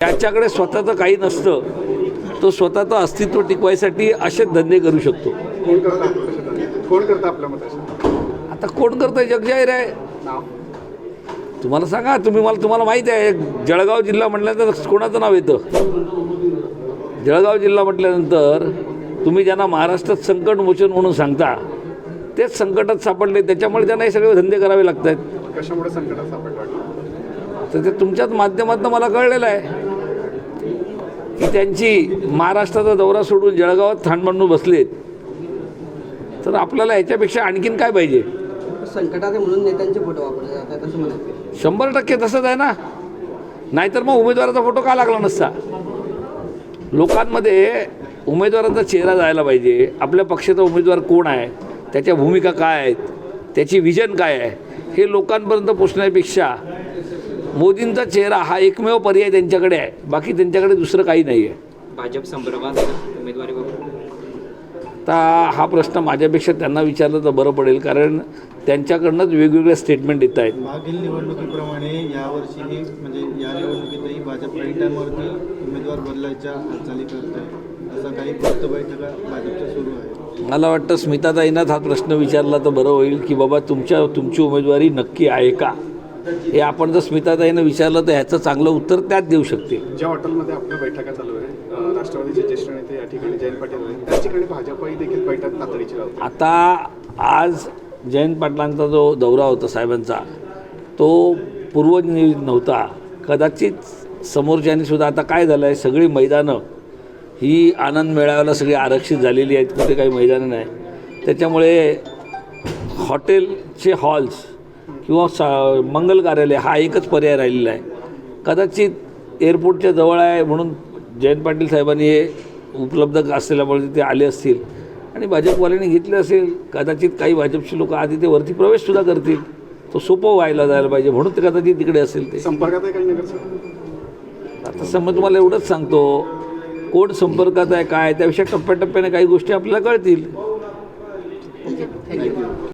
त्याच्याकडे स्वतःचं काही नसतं तो स्वतःचं अस्तित्व टिकवायसाठी असेच धंदे करू शकतो. कोण करतं? कोण करतं आपल्या मताशी आता कोण करतंय? जगजाहीर आहे. तुम्हाला सांगा तुम्ही मला तुम्हाला माहिती आहे. जळगाव जिल्हा म्हटल्यानंतर कोणाचं नाव येतं? जळगाव जिल्हा म्हटल्यानंतर तुम्ही ज्यांना महाराष्ट्रात संकट मोचन म्हणून सांगता तेच संकटात सापडले. त्याच्यामुळे त्यांना हे सगळे धंदे करावे लागत आहेत कशामुळे संकटात सापडलं? तर ते तुमच्याच माध्यमातून मला कळलेलं आहे. की त्यांची महाराष्ट्राचा दौरा सोडून जळगावात थांबणून बसलेत. तर आपल्याला ह्याच्यापेक्षा आणखीन काय पाहिजे? संकटात आहे म्हणून नेत्यांचे फोटो वापरले जातात असं म्हणायचं शंभर टक्के तसंच आहे ना? नाहीतर मग उमेदवाराचा फोटो का लागला नसता? लोकांमध्ये उमेदवाराचा चेहरा जायला पाहिजे. आपल्या पक्षाचा उमेदवार कोण आहे? त्याच्या भूमिका काय आहेत? त्याची विजन काय आहे? हे लोकांपर्यंत पोचण्यापेक्षा मोदींचा चेहरा हा एकमेव पर्याय त्यांच्याकडे आहे. बाकी त्यांच्याकडे दुसरं काही नाही आहे. भाजप संदर्भात उमेदवारी आता हा प्रश्न माझ्यापेक्षा त्यांना विचारलं तर बरं पडेल कारण त्यांच्याकडनंच वेगवेगळे स्टेटमेंट येत आहेत. मागील निवडणुकीप्रमाणे यावर्षीही म्हणजे या निवडणुकीतही भाजप उमेदवार बदलायच्या हालचाली करत आहे. असं काही फक्त बैठका भाजपच्या सुरू आहे मला वाटतं स्मिताताईंनाच हा प्रश्न विचारला तर बरं होईल की बाबा तुमच्या तुमची उमेदवारी नक्की आहे का? हे आपण जर स्मिताताईनं विचारलं तर ह्याचं चांगलं उत्तर त्याच देऊ शकते. ज्या हॉटेलमध्ये आपल्या बैठका चालू आहे राष्ट्रवादीचे ज्येष्ठ नेते या ठिकाणी जयंत पाटील त्याच ठिकाणी भाजपही देखील बैठक तातडीची आता आज जयंत पाटलांचा जो दौरा होता साहेबांचा तो पूर्वनियोजित नव्हता. कदाचित समोरच्यांनी सुद्धा आता काय झालं आहे सगळी मैदानं ही आनंद मेळाव्याला सगळी आरक्षित झालेली आहेत कुठे काही मैदानं नाही. त्याच्यामुळे हॉटेलचे हॉल्स किंवा सा मंगल कार्यालय हा एकच पर्याय राहिलेला आहे. कदाचित एअरपोर्टच्या जवळ आहे म्हणून जयंत पाटील साहेबांनी हे उपलब्ध असलेल्यामुळे ते आले असतील. आणि भाजपवाल्यांनी घेतले असेल. कदाचित काही भाजपचे लोक आधी ते वरती प्रवेशसुद्धा करतील. तो सोपं व्हायला जायला पाहिजे म्हणून ते कदाचित तिकडे असेल ते. संपर्कात आहे काही नगरसेवक आता समज तुम्हाला एवढंच सांगतो. कोण संपर्कात आहे काय त्याविषयी टप्प्याटप्प्याने काही गोष्टी आपल्याला कळतील.